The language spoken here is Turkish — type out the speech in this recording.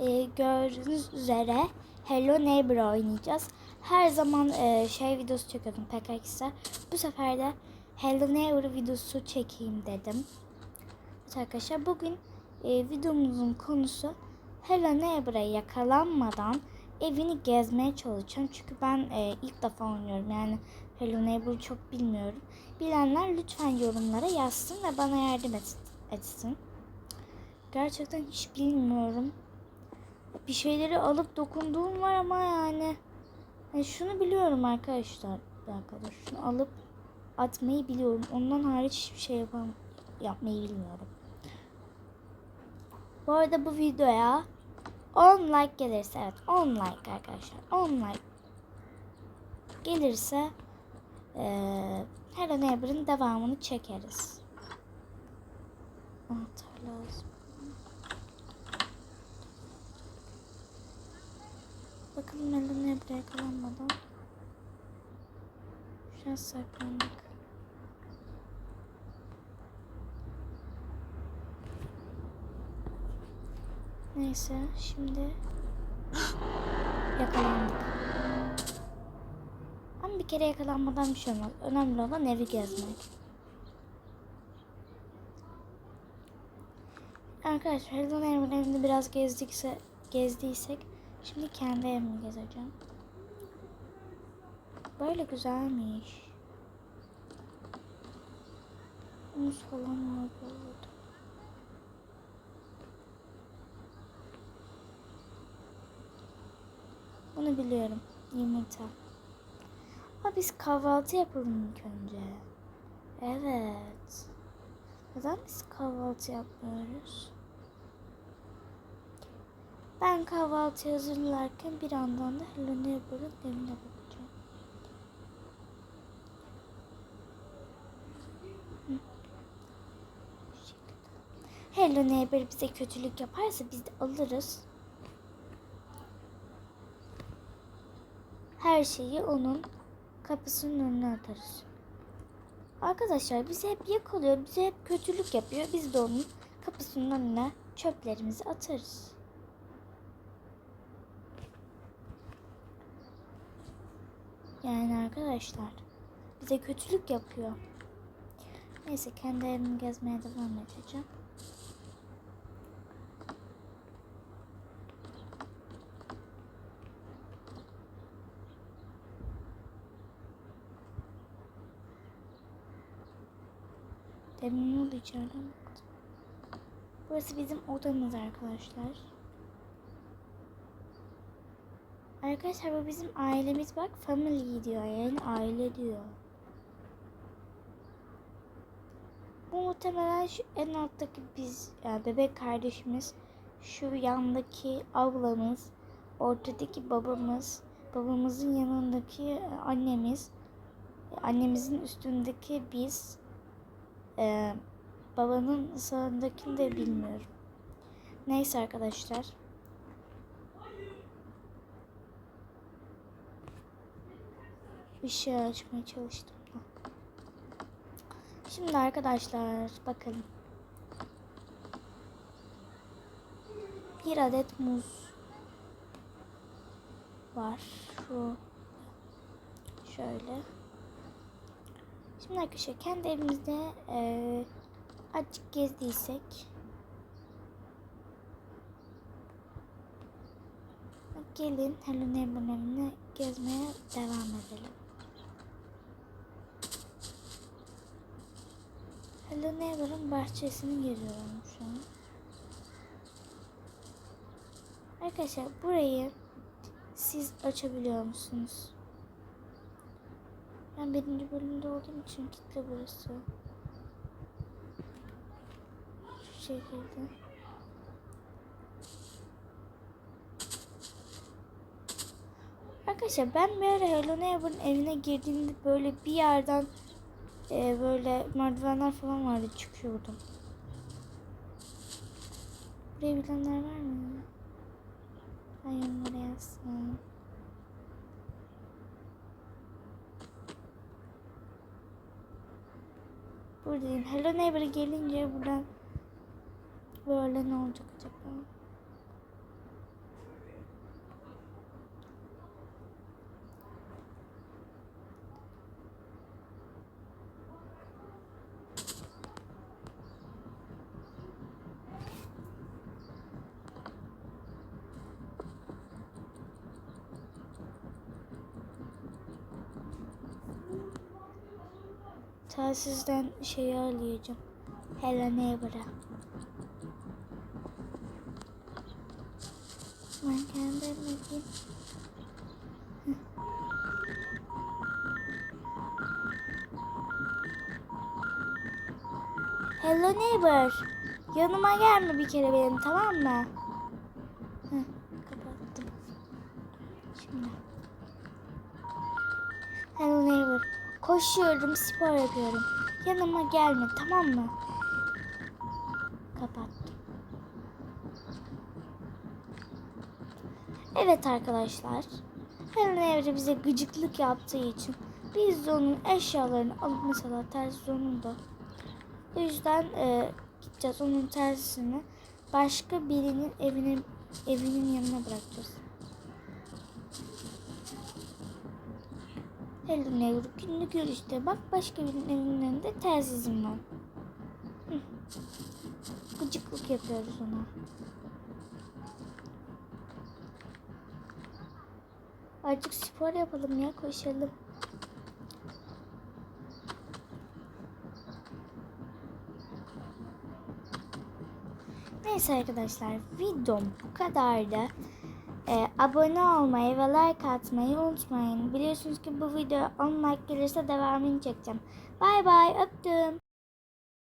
e, gördüğünüz üzere Hello Neighbor oynayacağız. Her zaman e, şey videosu çekiyordum PKX'e. Bu sefer de Hello Neighbor videosu çekeyim dedim. Evet arkadaşlar bugün e, videomuzun konusu Hello Neighbor'a yakalanmadan evini gezmeye çalışacağım. Çünkü ben e, ilk defa oynuyorum. Yani Hello Neighbor'ı çok bilmiyorum. Bilenler lütfen yorumlara yazsın ve bana yardım et, etsin. Gerçekten hiç bilmiyorum. Bir şeyleri alıp dokunduğum var ama yani, yani şunu biliyorum arkadaşlar. Bir dakika. Şunu alıp atmayı biliyorum. Ondan hariç hiçbir şey yapam yapmayı bilmiyorum. Bu arada bu videoya 10 like gelirse evet 10 like arkadaşlar 10 like gelirse eee Hello Neighbor'ın devamını çekeriz. Anahtar lazım. Bakalım Hello Neighbor'a yakalanmadan. Şu an saklandık. Neyse şimdi yakalandık. Ama bir kere yakalanmadan bir şey olmaz. Önemli olan evi gezmek. Arkadaşlar Hello Neighbor'ın evini biraz gezdikse, gezdiysek şimdi kendi evimi gezeceğim. Böyle güzelmiş. Muz falan var burada. Bunu biliyorum. Yumurta. Ama biz kahvaltı yapalım ilk önce. Evet. Neden biz kahvaltı yapmıyoruz? Ben kahvaltı hazırlarken bir yandan da Hello Neighbor'ın evine bakacağım. Hello Neighbor bize kötülük yaparsa biz de alırız. her şeyi onun kapısının önüne atarız. Arkadaşlar bizi hep yakalıyor, bize hep kötülük yapıyor. Biz de onun kapısının önüne çöplerimizi atarız. Yani arkadaşlar bize kötülük yapıyor. Neyse kendi evimi gezmeye devam edeceğim. Demin ne oldu içeriden baktım. Burası bizim odamız arkadaşlar. Arkadaşlar bu bizim ailemiz bak family diyor yani aile diyor. Bu muhtemelen şu en alttaki biz yani bebek kardeşimiz, şu yandaki ablamız, ortadaki babamız, babamızın yanındaki annemiz, annemizin üstündeki biz, ee, babanın sağındakini de bilmiyorum. Neyse arkadaşlar. Bir şey açmaya çalıştım. Şimdi arkadaşlar bakın. Bir adet muz var. Şu şöyle. Şimdi arkadaşlar kendi evimizde e, azıcık gezdiysek gelin Hello Neighbor'ın evine gezmeye devam edelim. Hello Neighbor'ın bahçesini geziyorum şu an. Arkadaşlar burayı siz açabiliyor musunuz? Ben birinci bölümde olduğum için kitle burası. Şu şekilde. Arkadaşlar ben bir ara Hello Neighbor'ın evine girdiğimde böyle bir yerden e, böyle merdivenler falan vardı çıkıyordum. Burayı bilenler var mı? Ben yorumlara yazsın. Buradayım. Hello Neighbor gelince buradan böyle ne olacak acaba? Telsizden şeyi arayacağım. Hello Neighbor'a. Ben kendim edeyim. Hello neighbor. Yanıma gelme bir kere benim tamam mı? Koşuyorum, spor yapıyorum. Yanıma gelme tamam mı? Kapattım. Evet arkadaşlar. Hello neighbor bize gıcıklık yaptığı için biz de onun eşyalarını alıp mesela tersi onun da o yüzden e, gideceğiz onun tersini başka birinin evinin evinin yanına bırakacağız. Hello neighbor günlük görüşte bak başka birinin evinin önünde telsizim var. Gıcıklık yapıyoruz ona. Azıcık spor yapalım ya koşalım. Neyse arkadaşlar videom bu kadardı. Ee, abone olmayı ve like atmayı unutmayın. Biliyorsunuz ki bu video 10 like gelirse devamını çekeceğim. Bay bay öptüm.